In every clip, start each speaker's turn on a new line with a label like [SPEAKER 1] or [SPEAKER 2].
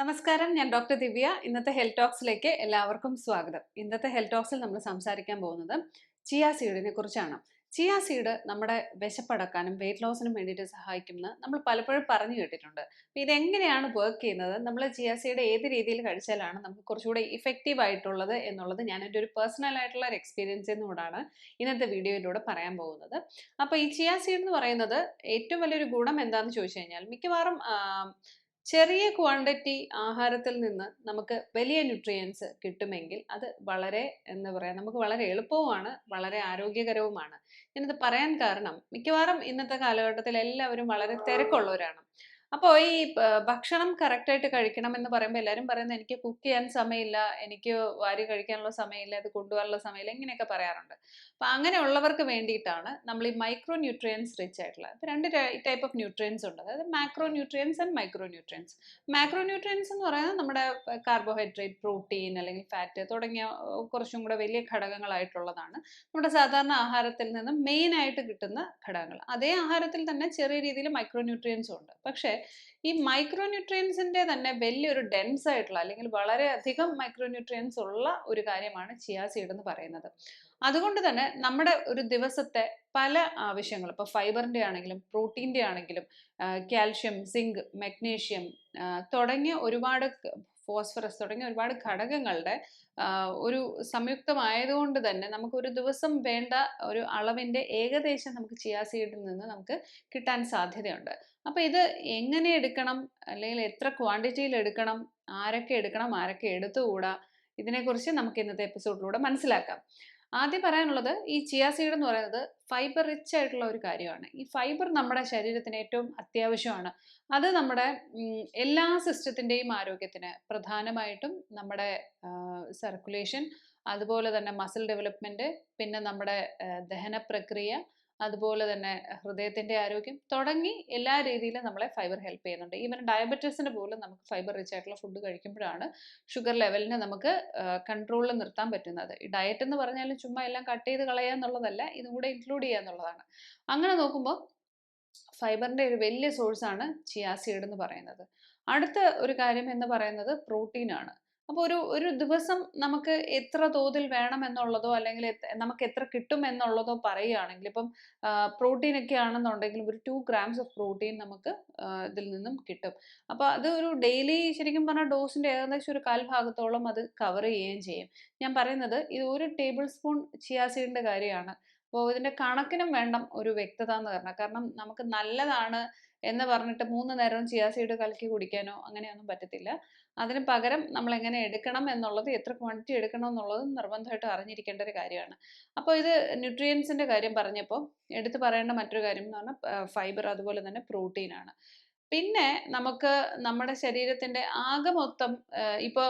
[SPEAKER 1] നമസ്കാരം ഞാൻ ഡോക്ടർ ദിവ്യ. ഇന്നത്തെ ഹെൽത്ത് ടോക്സിലേക്ക് എല്ലാവർക്കും സ്വാഗതം. ഇന്നത്തെ ഹെൽത്ത് ടോക്സിൽ നമ്മൾ സംസാരിക്കാൻ പോകുന്നത് ചിയാ സീഡിനെ കുറിച്ചാണ്. ചിയ സീഡ് നമ്മുടെ വിശപ്പടക്കാനും വെയിറ്റ് ലോസിനും വേണ്ടിയിട്ട് സഹായിക്കുമെന്ന് നമ്മൾ പലപ്പോഴും പറഞ്ഞു കേട്ടിട്ടുണ്ട്. അപ്പോൾ ഇതെങ്ങനെയാണ് വർക്ക് ചെയ്യുന്നത്? നമ്മൾ ചിയ സീഡ് ഏത് രീതിയിൽ കഴിച്ചാലാണ് നമുക്ക് കുറച്ചുകൂടെ ഇഫക്റ്റീവ് ആയിട്ടുള്ളത് എന്നുള്ളത് ഞാൻ എന്റെ ഒരു പേഴ്സണൽ ആയിട്ടുള്ള ഒരു നിന്നുകൂടാണ് ഇന്നത്തെ വീഡിയോയിലൂടെ പറയാൻ പോകുന്നത്. അപ്പോൾ ഈ ചിയ സീഡ് എന്ന് പറയുന്നത് ഏറ്റവും വലിയൊരു ഗുണം എന്താണെന്ന് ചോദിച്ചു കഴിഞ്ഞാൽ മിക്കവാറും ചെറിയ ക്വാണ്ടിറ്റി ആഹാരത്തിൽ നിന്ന് നമുക്ക് വലിയ ന്യൂട്രിയൻസ് കിട്ടുമെങ്കിൽ അത് വളരെ എന്ന് പറയാം നമുക്ക് വളരെ എളുപ്പവുമാണ് വളരെ ആരോഗ്യകരവുമാണ്. ഞാനിത് പറയാൻ കാരണം മിക്കവാറും ഇന്നത്തെ കാലഘട്ടത്തിൽ എല്ലാവരും വളരെ തിരക്കുള്ളവരാണ്. അപ്പോൾ ഈ ഭക്ഷണം കറക്റ്റായിട്ട് കഴിക്കണം എന്ന് പറയുമ്പോൾ എല്ലാവരും പറയുന്നത് എനിക്ക് കുക്ക് ചെയ്യാൻ സമയമില്ല എനിക്ക് വാരി കഴിക്കാനുള്ള സമയമില്ല ഇത് കൊണ്ടുപോകാനുള്ള സമയമില്ല ഇങ്ങനെയൊക്കെ പറയാറുണ്ട്. അപ്പോൾ അങ്ങനെയുള്ളവർക്ക് വേണ്ടിയിട്ടാണ് നമ്മൾ ഈ മൈക്രോ ന്യൂട്രിയൻസ് റിച്ച് ആയിട്ടുള്ളത് രണ്ട് ടൈപ്പ് ഓഫ് ന്യൂട്രിയൻസ് ഉണ്ട്. അതായത് macro nutrients and micro nutrients macro nutrients എന്ന് പറയുന്നത് നമ്മുടെ കാർബോഹൈഡ്രേറ്റ് പ്രോട്ടീൻ അല്ലെങ്കിൽ ഫാറ്റ് തുടങ്ങിയ കുറച്ചും കൂടെ വലിയ ഘടകങ്ങളായിട്ടുള്ളതാണ്. നമ്മുടെ സാധാരണ ആഹാരത്തിൽ നിന്നും മെയിൻ ആയിട്ട് കിട്ടുന്ന ഘടകങ്ങൾ. അതേ ആഹാരത്തിൽ തന്നെ ചെറിയ രീതിയിൽ മൈക്രോ ന്യൂട്രിയൻസും ഉണ്ട്. പക്ഷേ ഈ മൈക്രോന്യൂട്രിയൻസിന്റെ തന്നെ വലിയൊരു ഡെൻസ് ആയിട്ടുള്ള അല്ലെങ്കിൽ വളരെയധികം മൈക്രോന്യൂട്രിയൻസ് മൈക്രോ ഉള്ള ഒരു കാര്യമാണ് ചിയാ സീഡ് എന്ന് പറയുന്നത്. അതുകൊണ്ട് തന്നെ നമ്മുടെ ഒരു ദിവസത്തെ പല ആവശ്യങ്ങൾ ഇപ്പോൾ ഫൈബറിന്റെ ആണെങ്കിലും പ്രോട്ടീന്റെ ആണെങ്കിലും കാൽഷ്യം സിങ്ക് മഗ്നീഷ്യം തുടങ്ങിയ ഒരുപാട് ഫോസ്ഫറസ് തുടങ്ങിയ ഒരുപാട് ഘടകങ്ങളുടെ ഒരു സംയുക്തമായതുകൊണ്ട് തന്നെ നമുക്ക് ഒരു ദിവസം വേണ്ട ഒരു അളവിന്റെ ഏകദേശം നമുക്ക് ചിയാ സീഡിൽ നിന്ന് നമുക്ക് കിട്ടാൻ സാധ്യതയുണ്ട്. അപ്പോൾ ഇത് എങ്ങനെ എടുക്കണം? അല്ലെങ്കിൽ എത്ര ക്വാണ്ടിറ്റിയിൽ എടുക്കണം? ആരൊക്കെ എടുക്കണം? ആരൊക്കെ എടുത്തുകൂടാ? ഇതിനെക്കുറിച്ച് നമുക്ക് ഇന്നത്തെ എപ്പിസോഡിലൂടെ മനസ്സിലാക്കാം. ആദ്യം പറയാനുള്ളത് ഈ ചിയാ സീഡ് എന്ന് പറയുന്നത് ഫൈബർ റിച്ച് ആയിട്ടുള്ള ഒരു കാര്യമാണ്. ഈ ഫൈബർ നമ്മുടെ ശരീരത്തിന് ഏറ്റവും അത്യാവശ്യമാണ്. അത് നമ്മുടെ എല്ലാ സിസ്റ്റത്തിന്റെയും ആരോഗ്യത്തിന് പ്രധാനമായിട്ടും നമ്മുടെ സർക്കുലേഷൻ അതുപോലെ തന്നെ മസിൽ ഡെവലപ്മെന്റ് പിന്നെ നമ്മുടെ ദഹന പ്രക്രിയ അതുപോലെ തന്നെ ഹൃദയത്തിന്റെ ആരോഗ്യം തുടങ്ങി എല്ലാ രീതിയിലും നമ്മളെ ഫൈബർ ഹെൽപ്പ് ചെയ്യുന്നുണ്ട്. ഈവൻ ഡയബറ്റീസിന് പോലും നമുക്ക് ഫൈബർ റിച്ച് ആയിട്ടുള്ള ഫുഡ് കഴിക്കുമ്പോഴാണ് ഷുഗർ ലെവലിനെ നമുക്ക് കൺട്രോളിൽ നിർത്താൻ പറ്റുന്നത്. ഈ ഡയറ്റ് എന്ന് പറഞ്ഞാലും ചുമ്മാ എല്ലാം കട്ട് ചെയ്ത് കളയുക എന്നുള്ളതല്ല ഇതും കൂടെ ഇൻക്ലൂഡ് ചെയ്യുക എന്നുള്ളതാണ്. അങ്ങനെ നോക്കുമ്പോൾ ഫൈബറിന്റെ ഒരു വലിയ സോഴ്സാണ് ചിയാസീഡ് എന്ന് പറയുന്നത്. അടുത്ത ഒരു കാര്യം എന്ന് പറയുന്നത് പ്രോട്ടീനാണ് അപ്പോൾ ഒരു ഒരു ദിവസം നമുക്ക് എത്ര തോതിൽ വേണം എന്നുള്ളതോ അല്ലെങ്കിൽ നമുക്ക് എത്ര കിട്ടും എന്നുള്ളതോ പറയുകയാണെങ്കിൽ ഇപ്പം പ്രോട്ടീൻ ഒക്കെ ആണെന്നുണ്ടെങ്കിൽ ഒരു ടു ഗ്രാംസ് ഓഫ് പ്രോട്ടീൻ നമുക്ക് ഇതിൽ നിന്നും കിട്ടും. അപ്പോൾ അത് ഒരു ഡെയിലി ശരിക്കും പറഞ്ഞാൽ ഡോസിന്റെ ഏകദേശം ഒരു കാൽഭാഗത്തോളം അത് കവർ ചെയ്യുകയും ചെയ്യും. ഞാൻ പറയുന്നത് ഇത് ഒരു ടേബിൾ സ്പൂൺ ചിയാസീഡിന്റെ കാര്യമാണ്. അപ്പോൾ ഇതിന്റെ കണക്കിനും വേണം ഒരു വ്യക്തത എന്ന് പറഞ്ഞാൽ. കാരണം നമുക്ക് നല്ലതാണ് എന്ന് പറഞ്ഞിട്ട് മൂന്ന് നേരവും ചിയാസീഡ് കലക്കി കുടിക്കാനോ അങ്ങനെയൊന്നും പറ്റത്തില്ല. അതിന് പകരം നമ്മൾ എങ്ങനെ എടുക്കണം എന്നുള്ളത് എത്ര ക്വാണ്ടിറ്റി എടുക്കണം എന്നുള്ളതും നിർബന്ധമായിട്ടും അറിഞ്ഞിരിക്കേണ്ട ഒരു കാര്യമാണ്. അപ്പോൾ ഇത് ന്യൂട്രിയൻസിന്റെ കാര്യം പറഞ്ഞപ്പോൾ എടുത്തു പറയേണ്ട മറ്റൊരു കാര്യം എന്ന് പറഞ്ഞാൽ ഫൈബർ അതുപോലെ തന്നെ പ്രോട്ടീനാണ് പിന്നെ നമുക്ക് നമ്മുടെ ശരീരത്തിന്റെ ആകെ മൊത്തം ഇപ്പോൾ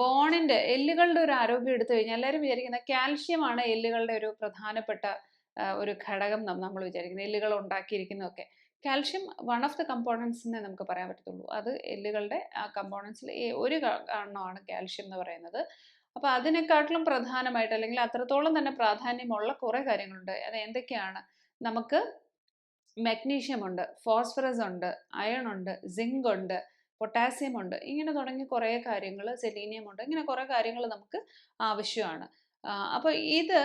[SPEAKER 1] ബോണിന്റെ എല്ലുകളുടെ ഒരു ആരോഗ്യം എടുത്തു കഴിഞ്ഞാൽ എല്ലാവരും വിചാരിക്കുന്ന കാൽഷ്യമാണ് എല്ലുകളുടെ ഒരു പ്രധാനപ്പെട്ട ഒരു ഘടകം നമ്മൾ വിചാരിക്കുന്നത് എല്ലുകൾ ഉണ്ടാക്കിയിരിക്കുന്നതൊക്കെ. കാൽഷ്യം വൺ ഓഫ് ദ കമ്പോണൻസിനെ നമുക്ക് പറയാൻ പറ്റത്തുള്ളൂ. അത് എല്ലുകളുടെ ആ കമ്പോണൻസിൽ ഒരു എണ്ണമാണ് കാൽഷ്യം എന്ന് പറയുന്നത്. അപ്പോൾ അതിനെക്കാട്ടിലും പ്രധാനമായിട്ട് അല്ലെങ്കിൽ അത്രത്തോളം തന്നെ പ്രാധാന്യമുള്ള കുറേ കാര്യങ്ങളുണ്ട്. അത് എന്തൊക്കെയാണ്? നമുക്ക് മെഗ്നീഷ്യം ഉണ്ട് ഫോസ്ഫറസ് ഉണ്ട് അയൺ ഉണ്ട് സിങ്ക് ഉണ്ട് പൊട്ടാസ്യം ഉണ്ട്. ഇങ്ങനെ തുടങ്ങി കുറേ കാര്യങ്ങൾ സെലീനിയം ഉണ്ട്. ഇങ്ങനെ കുറേ കാര്യങ്ങൾ നമുക്ക് ആവശ്യമാണ്. അപ്പോൾ ഇത്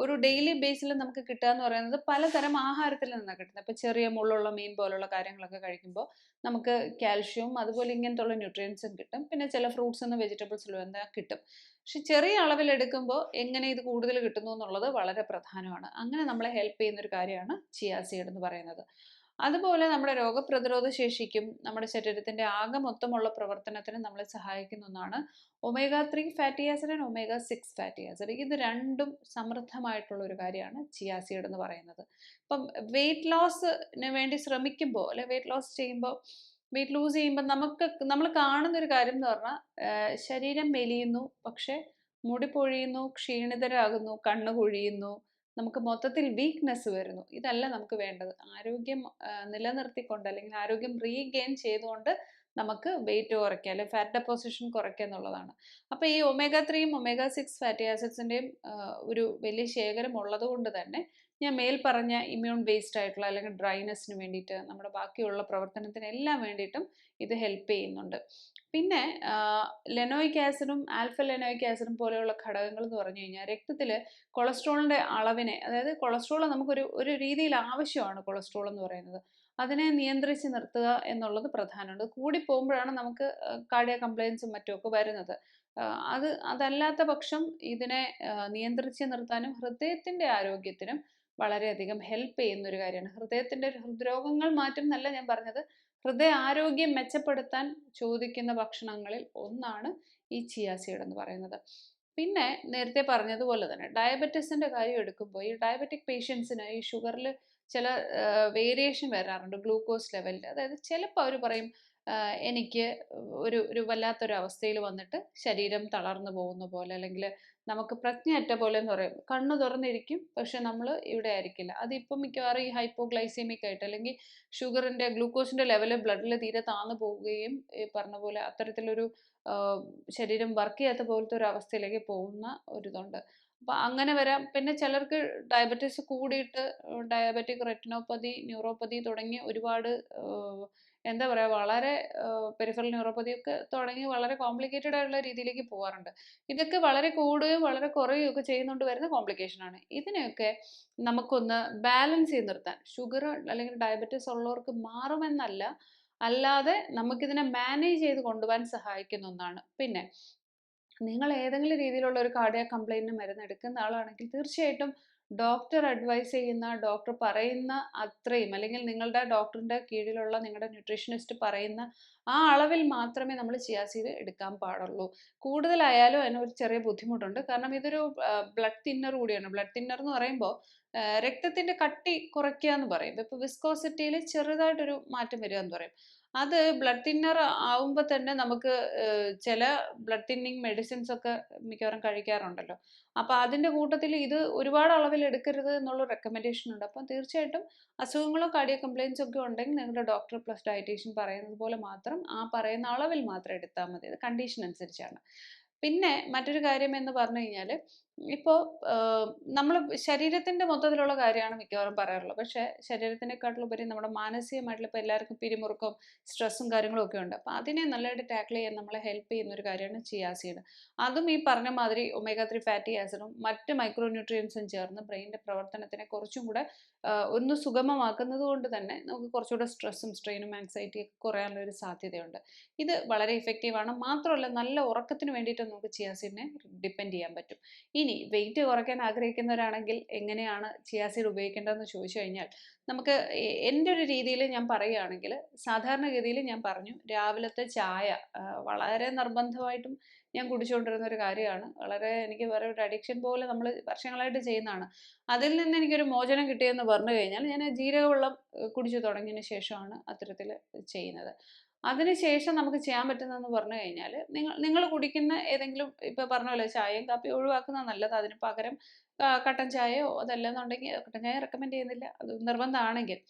[SPEAKER 1] ഒരു ഡെയിലി ബേസിൽ നമുക്ക് കിട്ടുക എന്ന് പറയുന്നത് പലതരം ആഹാരത്തിൽ നിന്നാണ് കിട്ടുന്നത്. ഇപ്പോൾ ചെറിയ മുള്ളുള്ള മീൻ പോലുള്ള കാര്യങ്ങളൊക്കെ കഴിക്കുമ്പോൾ നമുക്ക് കാൽഷ്യവും അതുപോലെ ഇങ്ങനത്തെ ഉള്ള ന്യൂട്രിയൻസും കിട്ടും. പിന്നെ ചില ഫ്രൂട്ട്സ് എന്ന വെജിറ്റബിൾസിലും എന്താ കിട്ടും. പക്ഷെ ചെറിയ അളവിൽ എടുക്കുമ്പോൾ എങ്ങനെ ഇത് കൂടുതൽ കിട്ടുന്നു എന്നുള്ളത് വളരെ പ്രധാനമാണ്. അങ്ങനെ നമ്മളെ ഹെൽപ്പ് ചെയ്യുന്ന ഒരു കാര്യമാണ് ചിയാ സീഡ് എന്ന് പറയുന്നത്. അതുപോലെ നമ്മുടെ രോഗപ്രതിരോധ ശേഷിക്കും നമ്മുടെ ശരീരത്തിന്റെ ആകെ മൊത്തമുള്ള പ്രവർത്തനത്തിനും നമ്മളെ സഹായിക്കുന്ന ഒന്നാണ് omega three fatty acid and omega six fatty acid ഇത് രണ്ടും സമൃദ്ധമായിട്ടുള്ള ഒരു കാര്യമാണ് ചിയാസീഡ് എന്ന് പറയുന്നത്. ഇപ്പം വെയിറ്റ് ലോസിന് വേണ്ടി ശ്രമിക്കുമ്പോൾ അല്ലെ വെയിറ്റ് ലോസ് ചെയ്യുമ്പോൾ വെയിറ്റ് ലൂസ് ചെയ്യുമ്പോൾ നമുക്ക് നമ്മൾ കാണുന്ന ഒരു കാര്യം എന്ന് പറഞ്ഞാൽ ശരീരം മെലിയുന്നു പക്ഷെ മുടി പൊഴിയുന്നു ക്ഷീണിതരാകുന്നു കണ്ണ് കുഴിയുന്നു നമുക്ക് മൊത്തത്തിൽ വീക്ക്നെസ് വരുന്നു. ഇതല്ല നമുക്ക് വേണ്ടത്. ആരോഗ്യം നിലനിർത്തിക്കൊണ്ട് അല്ലെങ്കിൽ ആരോഗ്യം റീഗെയിൻ ചെയ്തുകൊണ്ട് നമുക്ക് വെയിറ്റ് കുറയ്ക്കുക അല്ലെങ്കിൽ ഫാറ്റ് ഡെപ്പോസിഷൻ കുറയ്ക്കുക എന്നുള്ളതാണ്. അപ്പോൾ ഈ ഒമേഗ ത്രീയും ഒമേഗ സിക്സ് ഫാറ്റി ആസിഡ്സിന്റെയും ഒരു വലിയ ശേഖരം ഉള്ളതുകൊണ്ട് തന്നെ ഞാൻ മേൽ പറഞ്ഞ ഇമ്മ്യൂൺ ബേസ്ഡ് ആയിട്ടുള്ള അല്ലെങ്കിൽ ഡ്രൈനെസ്സിന് വേണ്ടിയിട്ട് നമ്മുടെ ബാക്കിയുള്ള പ്രവർത്തനത്തിനെല്ലാം വേണ്ടിയിട്ടും ഇത് ഹെൽപ്പ് ചെയ്യുന്നുണ്ട്. പിന്നെ ലെനോയിക് ആസിഡും ആൽഫ ലെനോയിക് ആസിഡും പോലെയുള്ള ഘടകങ്ങൾ എന്ന് പറഞ്ഞു കഴിഞ്ഞാൽ രക്തത്തിൽ കൊളസ്ട്രോളിന്റെ അളവിനെ അതായത് കൊളസ്ട്രോൾ നമുക്കൊരു ഒരു രീതിയിൽ ആവശ്യമാണ് കൊളസ്ട്രോൾ എന്ന് പറയുന്നത്. അതിനെ നിയന്ത്രിച്ച് നിർത്തുക എന്നുള്ളത് പ്രധാനമാണ് കൂടി പോകുമ്പോഴാണ് നമുക്ക് കാർഡിയ കംപ്ലയിൻസും മറ്റുമൊക്കെ വരുന്നത്. അത് അതല്ലാത്ത പക്ഷം ഇതിനെ നിയന്ത്രിച്ച് നിർത്താനും ഹൃദയത്തിന്റെ ആരോഗ്യത്തിനും വളരെയധികം ഹെൽപ്പ് ചെയ്യുന്ന ഒരു കാര്യമാണ്. ഹൃദയത്തിന്റെ ഹൃദ്രോഗങ്ങൾ മാറ്റും എന്നല്ല ഞാൻ പറഞ്ഞത്. ഹൃദയ ആരോഗ്യം മെച്ചപ്പെടുത്താൻ ചോദിക്കുന്ന ഭക്ഷണങ്ങളിൽ ഒന്നാണ് ഈ ചിയാസീഡ് എന്ന് പറയുന്നത്. പിന്നെ നേരത്തെ പറഞ്ഞതുപോലെ തന്നെ ഡയബറ്റീസിന്റെ കാര്യം എടുക്കുമ്പോൾ ഈ ഡയബറ്റിക് പേഷ്യൻസിന് ഈ ഷുഗറിൽ ചില വേരിയേഷൻ വരാറുണ്ട് ഗ്ലൂക്കോസ് ലെവലിൽ അതായത് ചിലപ്പോൾ അവർ പറയും എനിക്ക് ഒരു ഒരു വല്ലാത്തൊരു അവസ്ഥയിൽ വന്നിട്ട് ശരീരം തളർന്നു പോകുന്ന പോലെ അല്ലെങ്കിൽ നമുക്ക് പ്രജ്ഞയറ്റ പോലെ എന്ന് പറയും. കണ്ണ് തുറന്നിരിക്കും പക്ഷെ നമ്മൾ ഇവിടെ ആയിരിക്കില്ല. അതിപ്പം മിക്കവാറും ഈ ഹൈപ്പോഗ്ലൈസീമിക് ആയിട്ട് അല്ലെങ്കിൽ ഷുഗറിന്റെ ഗ്ലൂക്കോസിന്റെ ലെവൽ ബ്ലഡിൽ തീരെ താന്നു പോവുകയും ഈ പറഞ്ഞ പോലെ അത്തരത്തിലൊരു ശരീരം വർക്ക് ചെയ്യാത്ത പോലത്തെ ഒരു അവസ്ഥയിലേക്ക് പോകുന്ന ഒരിതുണ്ട്. അപ്പൊ അങ്ങനെ വരാം. പിന്നെ ചിലർക്ക് ഡയബറ്റീസ് കൂടിയിട്ട് ഡയബറ്റിക് റെറ്റിനോപ്പതി ന്യൂറോപ്പതി തുടങ്ങിയ ഒരുപാട് എന്താ പറയുക വളരെ പെരിഫറൽ ന്യൂറോപ്പതി ഒക്കെ തുടങ്ങി വളരെ കോംപ്ലിക്കേറ്റഡ് ആയിട്ടുള്ള രീതിയിലേക്ക് പോകാറുണ്ട് ഇതൊക്കെ വളരെ കൂടുകയും വളരെ കുറയുകയും ഒക്കെ ചെയ്യുന്നുകൊണ്ട് വരുന്ന കോംപ്ലിക്കേഷൻ ആണ്. ഇതിനെയൊക്കെ നമുക്കൊന്ന് ബാലൻസ് ചെയ്ത് നിർത്താൻ ഷുഗർ അല്ലെങ്കിൽ ഡയബറ്റിസ് ഉള്ളവർക്ക് മാറുമെന്നല്ല അല്ലാതെ നമുക്കിതിനെ മാനേജ് ചെയ്ത് കൊണ്ടുപോകാൻ സഹായിക്കുന്ന ഒന്നാണ്. പിന്നെ നിങ്ങൾ ഏതെങ്കിലും രീതിയിലുള്ള ഒരു കാർഡിയ കംപ്ലൈന്റിന് മരുന്ന് എടുക്കുന്ന ആളാണെങ്കിൽ തീർച്ചയായിട്ടും ഡോക്ടർ അഡ്വൈസ് ചെയ്യുന്ന ഡോക്ടർ പറയുന്ന അത്രയും അല്ലെങ്കിൽ നിങ്ങളുടെ ഡോക്ടറിന്റെ കീഴിലുള്ള നിങ്ങളുടെ ന്യൂട്രീഷനിസ്റ്റ് പറയുന്ന ആ അളവിൽ മാത്രമേ നമ്മൾ ചിയാസീഡ് എടുക്കാൻ പാടുള്ളൂ. കൂടുതലായാലും അതിനൊരു ചെറിയ ബുദ്ധിമുട്ടുണ്ട്. കാരണം ഇതൊരു ബ്ലഡ് തിന്നർ കൂടിയാണ്. ബ്ലഡ് തിന്നർ എന്ന് പറയുമ്പോൾ രക്തത്തിന്റെ കട്ടി കുറയ്ക്കുക എന്ന് പറയും. ഇപ്പോൾ വിസ്കോസിറ്റിയിൽ ചെറുതായിട്ടൊരു മാറ്റം വരിക എന്ന് പറയും. അത് ബ്ലഡ് തിന്നർ ആവുമ്പോൾ തന്നെ നമുക്ക് ചില ബ്ലഡ് തിന്നിങ് മെഡിസിൻസ് ഒക്കെ മിക്കവാറും കഴിക്കാറുണ്ടല്ലോ. അപ്പോൾ അതിന്റെ കൂട്ടത്തിൽ ഇത് ഒരുപാട് അളവിൽ എടുക്കരുത് എന്നുള്ള റെക്കമെൻഡേഷൻ ഉണ്ട്. അപ്പം തീർച്ചയായിട്ടും അസുഖങ്ങളോ കാർഡിയോ കംപ്ലയിൻസ് ഒക്കെ ഉണ്ടെങ്കിൽ നിങ്ങളുടെ ഡോക്ടർ പ്ലസ് ഡയറ്റീഷ്യൻ പറയുന്നത് പോലെ മാത്രം ആ പറയുന്ന അളവിൽ മാത്രം എടുത്താൽ മതി. അത് കണ്ടീഷൻ അനുസരിച്ചാണ്. പിന്നെ മറ്റൊരു കാര്യം എന്ന് പറഞ്ഞു കഴിഞ്ഞാൽ ഇപ്പോൾ നമ്മൾ ശരീരത്തിന്റെ മൊത്തത്തിലുള്ള കാര്യമാണ് മിക്കവാറും പറയാറുള്ളത്. പക്ഷേ ശരീരത്തിനെക്കാട്ടിലുപരി നമ്മുടെ മാനസികമായിട്ടുള്ള ഇപ്പോൾ എല്ലാവർക്കും പിരിമുറുക്കവും സ്ട്രെസ്സും കാര്യങ്ങളും ഒക്കെ ഉണ്ട്. അപ്പോൾ അതിനെ നല്ലതായിട്ട് ടാക്കിൾ ചെയ്യാൻ നമ്മളെ ഹെൽപ്പ് ചെയ്യുന്ന ഒരു കാര്യമാണ് ചിയാസീഡ്. അതും ഈ പറഞ്ഞ മാതിരി ഒമേഗ ത്രീ ഫാറ്റി ആസിഡും മറ്റ് മൈക്രോ ന്യൂട്രിയൻസും ചേർന്ന് ബ്രെയിനിന്റെ പ്രവർത്തനത്തിനെ കുറച്ചും കൂടെ ഒന്ന് സുഗമമാക്കുന്നത് കൊണ്ട് തന്നെ നമുക്ക് കുറച്ചുകൂടെ സ്ട്രെസ്സും സ്ട്രെയിനും ആങ്സൈറ്റിയും ഒക്കെ കുറയാനുള്ള ഒരു സാധ്യതയുണ്ട്. ഇത് വളരെ ഇഫക്റ്റീവാണ് മാത്രമല്ല നല്ല ഉറക്കത്തിന് വേണ്ടിയിട്ട് നമുക്ക് ചിയാസീഡിനെ ഡിപ്പെൻഡ് ചെയ്യാൻ പറ്റും. ഇനി വെയിറ്റ് കുറയ്ക്കാൻ ആഗ്രഹിക്കുന്നവരാണെങ്കിൽ എങ്ങനെയാണ് ചിയാസീഡ് ഉപയോഗിക്കേണ്ടതെന്ന് ചോദിച്ചു കഴിഞ്ഞാൽ നമുക്ക് എന്റെ ഒരു രീതിയിൽ ഞാൻ പറയുകയാണെങ്കിൽ സാധാരണഗതിയിൽ ഞാൻ പറഞ്ഞു രാവിലത്തെ ചായ വളരെ നിർബന്ധമായിട്ടും ഞാൻ കുടിച്ചുകൊണ്ടിരുന്ന ഒരു കാര്യമാണ്. വളരെ എനിക്ക് വേറെ ഒരു അഡിക്ഷൻ പോലെ നമ്മൾ വർഷങ്ങളായിട്ട് ചെയ്യുന്നതാണ്. അതിൽ നിന്ന് എനിക്കൊരു മോചനം കിട്ടിയെന്ന് പറഞ്ഞു കഴിഞ്ഞാൽ ഞാൻ ജീരകവെള്ളം കുടിച്ചു തുടങ്ങിയതിന് ശേഷമാണ് അത്തരത്തിൽ ചെയ്യുന്നത്. അതിനുശേഷം നമുക്ക് ചെയ്യാൻ പറ്റുന്നതെന്ന് പറഞ്ഞു കഴിഞ്ഞാൽ നിങ്ങൾ നിങ്ങൾ കുടിക്കുന്ന ഏതെങ്കിലും ഇപ്പോൾ പറഞ്ഞ പോലെ ചായയും കാപ്പിയും ഒഴിവാക്കുന്നത് നല്ലത്. അതിന് പകരം കട്ടൻ ചായയോ അതല്ലെന്നുണ്ടെങ്കിൽ കട്ടൻ ചായ റെക്കമെൻഡ് ചെയ്യുന്നില്ല. അത് നിർബന്ധമാണെങ്കിൽ.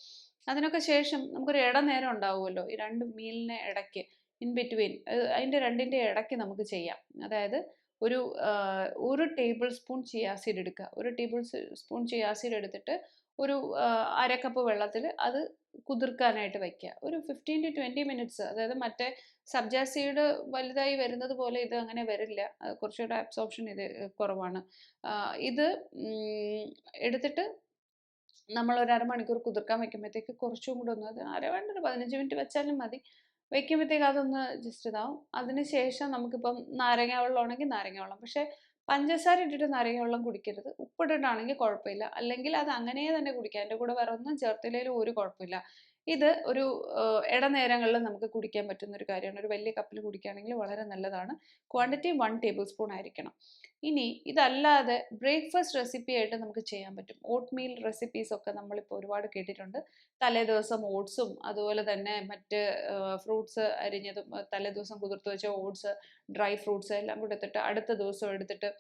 [SPEAKER 1] അതിനൊക്കെ ശേഷം നമുക്കൊരു ഇടനേരം ഉണ്ടാവുമല്ലോ. ഈ രണ്ട് മീലിന് ഇടയ്ക്ക് ഇൻ ബിറ്റ്വീൻ അതിന്റെ രണ്ടിന്റെ ഇടയ്ക്ക് നമുക്ക് ചെയ്യാം. അതായത് ഒരു ഒരു ടേബിൾ സ്പൂൺ ചിയാസീഡ് എടുക്കുക. ഒരു ടേബിൾ സ്പൂൺ ചിയാസീഡ് എടുത്തിട്ട് ഒരു അര കപ്പ് വെള്ളത്തിൽ അത് കുതിർക്കാനായിട്ട് വയ്ക്കുക ഒരു ഫിഫ്റ്റീൻ ടു ട്വന്റി മിനിറ്റ്സ് അതായത് മറ്റേ സബ്ജാ സീഡ് വലുതായി വരുന്നത് പോലെ ഇത് അങ്ങനെ വരില്ല. കുറച്ചുകൂടെ അബ്സോർപ്ഷൻ ഇത് കുറവാണ്. ഇത് എടുത്തിട്ട് നമ്മൾ ഒരു അരമണിക്കൂർ കുതിർക്കാൻ വെക്കുമ്പോഴത്തേക്ക് കുറച്ചും കൂടെ ഒന്ന് അത് അര വേണ്ട ഒരു പതിനഞ്ച് മിനിറ്റ് വെച്ചാലും മതി. വെക്കുമ്പോഴത്തേക്ക് അതൊന്ന് ജസ്റ്റ് ഇതാവും. അതിന് ശേഷം നമുക്കിപ്പം നാരങ്ങ വെള്ളം ആണെങ്കിൽ നാരങ്ങ വെള്ളം പക്ഷേ പഞ്ചസാര ഇട്ടിട്ട് നിറയെ വെള്ളം കുടിക്കരുത്. ഉപ്പിട്ടിട്ടാണെങ്കിൽ കുഴപ്പമില്ല. അല്ലെങ്കിൽ അത് അങ്ങനെ തന്നെ കുടിക്കാം. അതിന്റെ കൂടെ വേറെ ഒന്നും ചേർത്തില്ലെങ്കിലും ഒരു കുഴപ്പമില്ല. ഇത് ഒരു ഇടനേരങ്ങളിൽ നമുക്ക് കുടിക്കാൻ പറ്റുന്ന ഒരു കാര്യമാണ്. ഒരു വലിയ കപ്പിൽ കുടിക്കുകയാണെങ്കിൽ വളരെ നല്ലതാണ്. ക്വാണ്ടിറ്റി വൺ ടേബിൾ സ്പൂൺ ആയിരിക്കണം. ഇനി ഇതല്ലാതെ ബ്രേക്ക്ഫാസ്റ്റ് റെസിപ്പി ആയിട്ട് നമുക്ക് ചെയ്യാൻ പറ്റും. ഓട്ട് മീൽ റെസിപ്പീസ് ഒക്കെ നമ്മളിപ്പോൾ ഒരുപാട് കേട്ടിട്ടുണ്ട്. തലേ ദിവസം ഓട്സും അതുപോലെ തന്നെ മറ്റ് ഫ്രൂട്ട്സ് അരിഞ്ഞതും തലേ ദിവസം കുതിർത്ത് വെച്ച ഓട്സ് ഡ്രൈ ഫ്രൂട്ട്സ് എല്ലാം കൂടെ എടുത്തിട്ട് അടുത്ത ദിവസം എടുത്തിട്ട്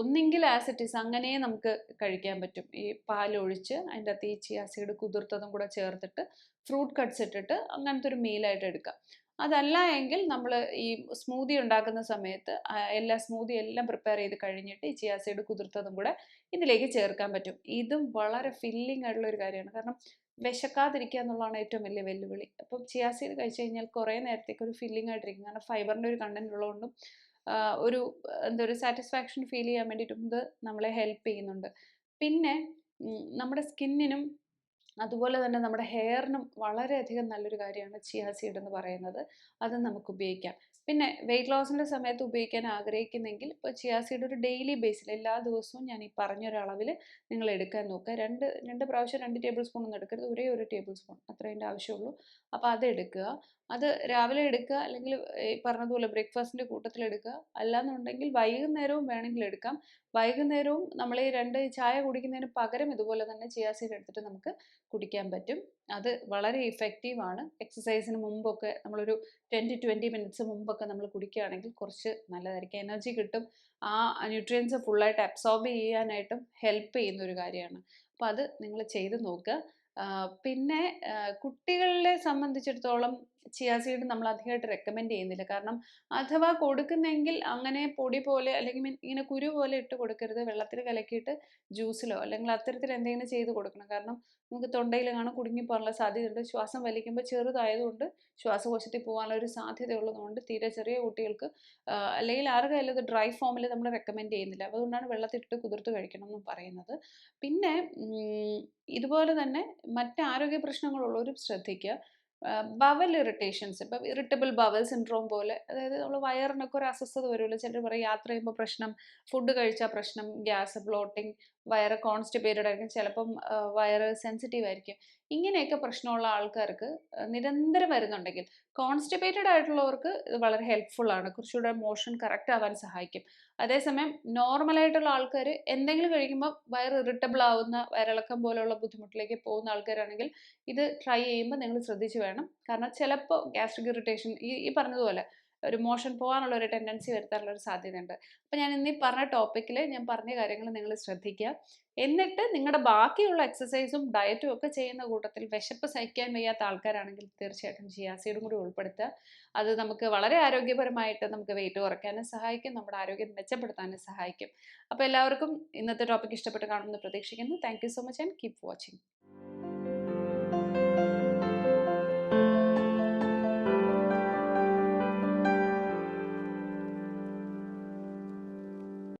[SPEAKER 1] ഒന്നെങ്കിൽ ആസിറ്റീസ് അങ്ങനെ നമുക്ക് കഴിക്കാൻ പറ്റും. ഈ പാലൊഴിച്ച് അതിന്റെ അകത്ത് ഈ ചിയാസീഡ് കുതിർത്തതും കൂടെ ചേർത്തിട്ട് ഫ്രൂട്ട് കട്ട്സ് ഇട്ടിട്ട് അങ്ങനത്തെ ഒരു മീലായിട്ട് എടുക്കാം. അതല്ല എങ്കിൽ നമ്മൾ ഈ സ്മൂതി ഉണ്ടാക്കുന്ന സമയത്ത് എല്ലാ സ്മൂതി എല്ലാം പ്രിപ്പയർ ചെയ്ത് കഴിഞ്ഞിട്ട് ഈ ചിയാ സീഡ് കുതിർത്തതും കൂടെ ഇതിലേക്ക് ചേർക്കാൻ പറ്റും. ഇതും വളരെ ഫില്ലിംഗ് ആയിട്ടുള്ള ഒരു കാര്യമാണ്. കാരണം വിശക്കാതിരിക്കുക എന്നുള്ളതാണ് ഏറ്റവും വലിയ വെല്ലുവിളി. അപ്പം ചിയാ സീഡ് കഴിച്ചു കഴിഞ്ഞാൽ കുറേ നേരത്തേക്ക് ഒരു ഫില്ലിംഗ് ആയിട്ടിരിക്കും. കാരണം ഫൈബറിന്റെ ഒരു കണ്ടന്റ് ഉള്ളതുകൊണ്ടും ഒരു എന്താ ഒരു സാറ്റിസ്ഫാക്ഷൻ ഫീൽ ചെയ്യാൻ വേണ്ടിയിട്ടും ഇത് നമ്മളെ ഹെൽപ്പ് ചെയ്യുന്നുണ്ട്. പിന്നെ നമ്മുടെ സ്കിന്നിനും അതുപോലെ തന്നെ നമ്മുടെ ഹെയറിനും വളരെയധികം നല്ലൊരു കാര്യമാണ് ചിയാ സീഡ് എന്ന് പറയുന്നത്. അത് നമുക്ക് ഉപയോഗിക്കാം. പിന്നെ വെയിറ്റ് ലോസിന്റെ സമയത്ത് ഉപയോഗിക്കാൻ ആഗ്രഹിക്കുന്നെങ്കിൽ ഇപ്പോൾ ചിയാ സീഡ് ഒരു ഡെയിലി ബേസിൽ എല്ലാ ദിവസവും ഞാൻ ഈ പറഞ്ഞൊരളവിൽ നിങ്ങൾ എടുക്കാൻ നോക്കുക. രണ്ട് രണ്ട് പ്രാവശ്യം രണ്ട് ടേബിൾ സ്പൂൺ ഒന്നും എടുക്കരുത്. ഒരേ ഒരു ടേബിൾ സ്പൂൺ അത്രേന്റെ ആവശ്യമുള്ളൂ. അപ്പോൾ അത് എടുക്കുക. അത് രാവിലെ എടുക്കുക. അല്ലെങ്കിൽ ഈ പറഞ്ഞതുപോലെ ബ്രേക്ക്ഫാസ്റ്റിന്റെ കൂട്ടത്തിൽ എടുക്കുക. അല്ലാന്നുണ്ടെങ്കിൽ വൈകുന്നേരവും വേണമെങ്കിൽ എടുക്കാം. വൈകുന്നേരവും നമ്മൾ ഈ രണ്ട് ചായ കുടിക്കുന്നതിന് പകരം ഇതുപോലെ തന്നെ ചിയാ സീഡ് എടുത്തിട്ട് നമുക്ക് കുടിക്കാൻ പറ്റും. അത് വളരെ ഇഫക്റ്റീവാണ് എക്സസൈസിന് മുമ്പൊക്കെ നമ്മളൊരു ടെൻ ടു ട്വന്റി മിനിറ്റ്സ് മുമ്പൊക്കെ നമ്മൾ കുടിക്കുകയാണെങ്കിൽ കുറച്ച് നല്ലതായിരിക്കും. എനർജി കിട്ടും. ആ ന്യൂട്രിയൻസ് ഫുള്ളായിട്ട് അബ്സോർബ് ചെയ്യാനായിട്ടും ഹെൽപ്പ് ചെയ്യുന്ന ഒരു കാര്യമാണ്. അപ്പോൾ അത് നിങ്ങൾ ചെയ്ത് നോക്കുക. പിന്നെ കുട്ടികളെ സംബന്ധിച്ചിടത്തോളം ചിയാ സീഡ് നമ്മൾ അധികമായിട്ട് റെക്കമെൻഡ് ചെയ്യുന്നില്ല. കാരണം അഥവാ കൊടുക്കുന്നെങ്കിൽ അങ്ങനെ പൊടി പോലെ അല്ലെങ്കിൽ ഇങ്ങനെ കുരു പോലെ ഇട്ട് കൊടുക്കരുത്. വെള്ളത്തിൽ കലക്കിയിട്ട് ജ്യൂസിലോ അല്ലെങ്കിൽ അത്തരത്തിൽ എന്തെങ്കിലും ചെയ്ത് കൊടുക്കണം. കാരണം നമുക്ക് തൊണ്ടയിൽ കാണാൻ കുടുങ്ങിപ്പോകാനുള്ള സാധ്യതയുണ്ട്. ശ്വാസം വലിക്കുമ്പോൾ ചെറുതായതുകൊണ്ട് ശ്വാസകോശത്തിൽ പോകാനുള്ള ഒരു സാധ്യത ഉള്ളതുകൊണ്ട് തീരെ ചെറിയ കുട്ടികൾക്ക് അല്ലെങ്കിൽ ആർക്കായാലും ഇത് ഡ്രൈ ഫോമിൽ നമ്മൾ റെക്കമെൻഡ് ചെയ്യുന്നില്ല. അതുകൊണ്ടാണ് വെള്ളത്തിലിട്ട് കുതിർത്ത് കഴിക്കണം എന്ന് പറയുന്നത്. പിന്നെ ഇതുപോലെ തന്നെ മറ്റ് ആരോഗ്യ പ്രശ്നങ്ങളുള്ളവരും ശ്രദ്ധിക്കുക. ബവൽ ഇറിറ്റേഷൻസ് ഇപ്പം ഇറിറ്റബിൾ ബവൽ സിൻഡ്രോം പോലെ അതായത് നമ്മൾ വയറിനൊക്കെ ഒരു അസ്വസ്ഥത വരുമല്ലോ. ചിലർ പറയും യാത്ര ചെയ്യുമ്പോൾ പ്രശ്നം ഫുഡ് കഴിച്ചാൽ പ്രശ്നം ഗ്യാസ് ബ്ലോട്ടിങ് വയറ് കോൺസ്റ്റിപ്പേറ്റഡ് ആയിരിക്കും. ചിലപ്പം വയറ് സെൻസിറ്റീവ് ആയിരിക്കും. ഇങ്ങനെയൊക്കെ പ്രശ്നമുള്ള ആൾക്കാർക്ക് നിരന്തരം വരുന്നുണ്ടെങ്കിൽ കോൺസ്റ്റിപ്പേറ്റഡ് ആയിട്ടുള്ളവർക്ക് ഇത് വളരെ ഹെൽപ്ഫുൾ ആണ്. കുറച്ചുകൂടെ മോഷൻ കറക്റ്റ് ആവാൻ സഹായിക്കും. അതേസമയം നോർമലായിട്ടുള്ള ആൾക്കാർ എന്തെങ്കിലും കഴിക്കുമ്പോൾ വയർ ഇറിറ്റബിൾ ആവുന്ന വയറിളക്കം പോലെയുള്ള ബുദ്ധിമുട്ടിലേക്ക് പോകുന്ന ആൾക്കാരാണെങ്കിൽ ഇത് ട്രൈ ചെയ്യുമ്പോൾ നിങ്ങൾ ശ്രദ്ധിച്ചു വേണം. കാരണം ചിലപ്പോൾ ഗ്യാസ്ട്രിക് ഇറിറ്റേഷൻ ഈ ഈ പറഞ്ഞതുപോലെ ഒരു മോഷൻ പോകാനുള്ള ഒരു ടെൻഡൻസി വരുത്താനുള്ള ഒരു സാധ്യതയുണ്ട്. അപ്പോൾ ഞാൻ ഇന്നീ പറഞ്ഞ ടോപ്പിക്കിൽ ഞാൻ പറഞ്ഞ കാര്യങ്ങൾ നിങ്ങൾ ശ്രദ്ധിക്കുക. എന്നിട്ട് നിങ്ങളുടെ ബാക്കിയുള്ള എക്സസൈസും ഡയറ്റും ഒക്കെ ചെയ്യുന്ന കൂട്ടത്തിൽ വിശപ്പ് സഹിക്കാൻ വയ്യാത്ത ആൾക്കാരാണെങ്കിൽ തീർച്ചയായിട്ടും ജിയാസീഡും കൂടി ഉൾപ്പെടുത്തുക. അത് നമുക്ക് വളരെ ആരോഗ്യപരമായിട്ട് നമുക്ക് വെയിറ്റ് കുറയ്ക്കാനും സഹായിക്കും. നമ്മുടെ ആരോഗ്യം മെച്ചപ്പെടുത്താനും സഹായിക്കും. അപ്പോൾ എല്ലാവർക്കും ഇന്നത്തെ ടോപ്പിക് ഇഷ്ടപ്പെട്ട് കാണുമെന്ന് പ്രതീക്ഷിക്കുന്നു. Thank so much and keep watching